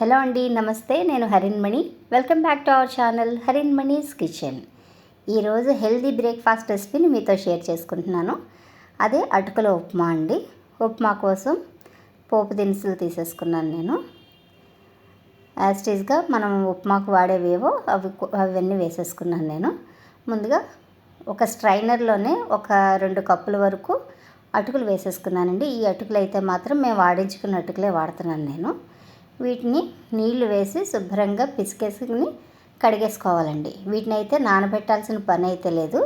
Hello అండి నమస్తే నేను Harinmani welcome back to our channel Harinmani's kitchen ఈరోజు హెల్దీ బ్రేక్ఫాస్ట్ రెసిపీని మీతో షేర్ చేసుకుంటున్నాను. అదే అటుకుల ఉప్మా అండి. ఉప్మా కోసం పోపు దినుసులు తీసేసుకున్నాను నేను. యాస్టీజ్గా మనం ఉప్మాకు వాడేవేవో అవి అవన్నీ వేసేసుకున్నాను నేను. ముందుగా ఒక స్ట్రైనర్లోనే ఒక రెండు కప్పుల వరకు అటుకులు వేసేసుకున్నానండి. ఈ అటుకులు అయితే మాత్రం మేము వాడించుకున్న అటుకులే వాడుతున్నాను నేను. వీటిని నీళ్ళు వేసి శుభ్రంగా పిసికేసుకుని కడిగేసుకోవాలండి. వీటిని అయితే నానబెట్టాల్సిన పని అయితే లేదు.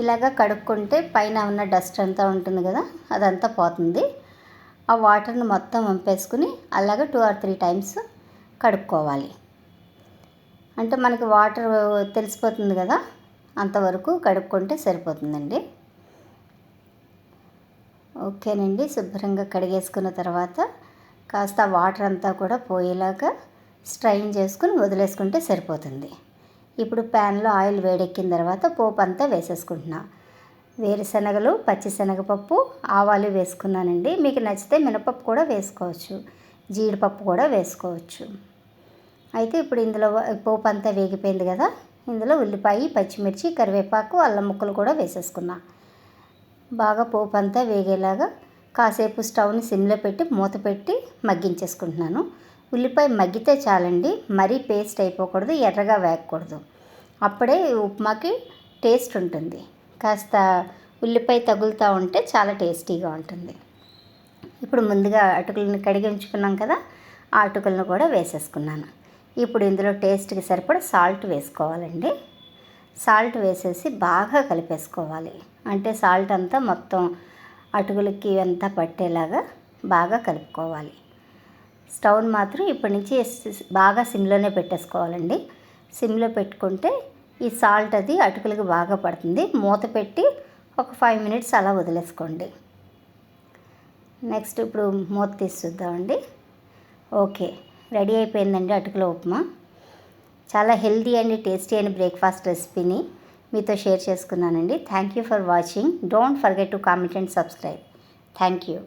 ఇలాగా కడుక్కుంటే పైన ఉన్న డస్ట్ అంతా ఉంటుంది కదా అదంతా పోతుంది. ఆ వాటర్ని మొత్తం వంపేసుకుని అలాగే టూ ఆర్ త్రీ టైమ్స్ కడుక్కోవాలి. అంటే మనకి వాటర్ తెలిసిపోతుంది కదా అంతవరకు కడుక్కుంటే సరిపోతుందండి. ఓకేనండి శుభ్రంగా కడిగేసుకున్న తర్వాత కాస్త వాటర్ అంతా కూడా పోయేలాగా స్ట్రైన్ చేసుకుని వదిలేసుకుంటే సరిపోతుంది. ఇప్పుడు ప్యాన్లో ఆయిల్ వేడెక్కిన తర్వాత పోపు అంతా వేసేసుకుంటున్నా. వేరుశనగలు పచ్చిశనగపప్పు ఆవాలు వేసుకున్నానండి. మీకు నచ్చితే మినపప్పు కూడా వేసుకోవచ్చు. జీడిపప్పు కూడా వేసుకోవచ్చు. అయితే ఇప్పుడు ఇందులో పోపు అంతా వేగిపోయింది కదా? ఇందులో ఉల్లిపాయ పచ్చిమిర్చి కరివేపాకు అల్లం ముక్కలు కూడా వేసేసుకున్నా. బాగా పోపు అంతా వేగేలాగా కాసేపు స్టవ్ని సిమ్లో పెట్టి మూత పెట్టి మగ్గించేసుకుంటున్నాను. ఉల్లిపాయ మగ్గితే చాలండి మరీ పేస్ట్ అయిపోకూడదు ఎర్రగా వేగకూడదు. అప్పుడే ఉప్మాకి టేస్ట్ ఉంటుంది. కాస్త ఉల్లిపాయ తగులుతూ ఉంటే చాలా టేస్టీగా ఉంటుంది. ఇప్పుడు ముందుగా అటుకులను కడిగి ఉంచుకున్నాం కదా ఆ అటుకులను కూడా వేసేసుకున్నాను. ఇప్పుడు ఇందులో టేస్ట్కి సరిపడా సాల్ట్ వేసుకోవాలండి. సాల్ట్ వేసేసి బాగా కలిపేసుకోవాలి. అంటే సాల్ట్ అంతా మొత్తం అటుకులకి అంతా పట్టేలాగా బాగా కలుపుకోవాలి. స్టవ్ని మాత్రం ఇప్పటి నుంచి బాగా సిమ్లోనే పెట్టేసుకోవాలండి. సిమ్లో పెట్టుకుంటే ఈ సాల్ట్ అది అటుకులకి బాగా పడుతుంది. మూత పెట్టి ఒక ఫైవ్ మినిట్స్ అలా వదిలేసుకోండి. నెక్స్ట్ ఇప్పుడు మూత తీసి చూద్దామండి. ఓకే రెడీ అయిపోయిందండి అటుకుల ఉప్మా. చాలా హెల్దీ అండ్ టేస్టీ అయిన బ్రేక్ఫాస్ట్ రెసిపీని. మీతో షేర్ చేసుకున్నానండి. Thank you for watching don't forget to comment and subscribe thank you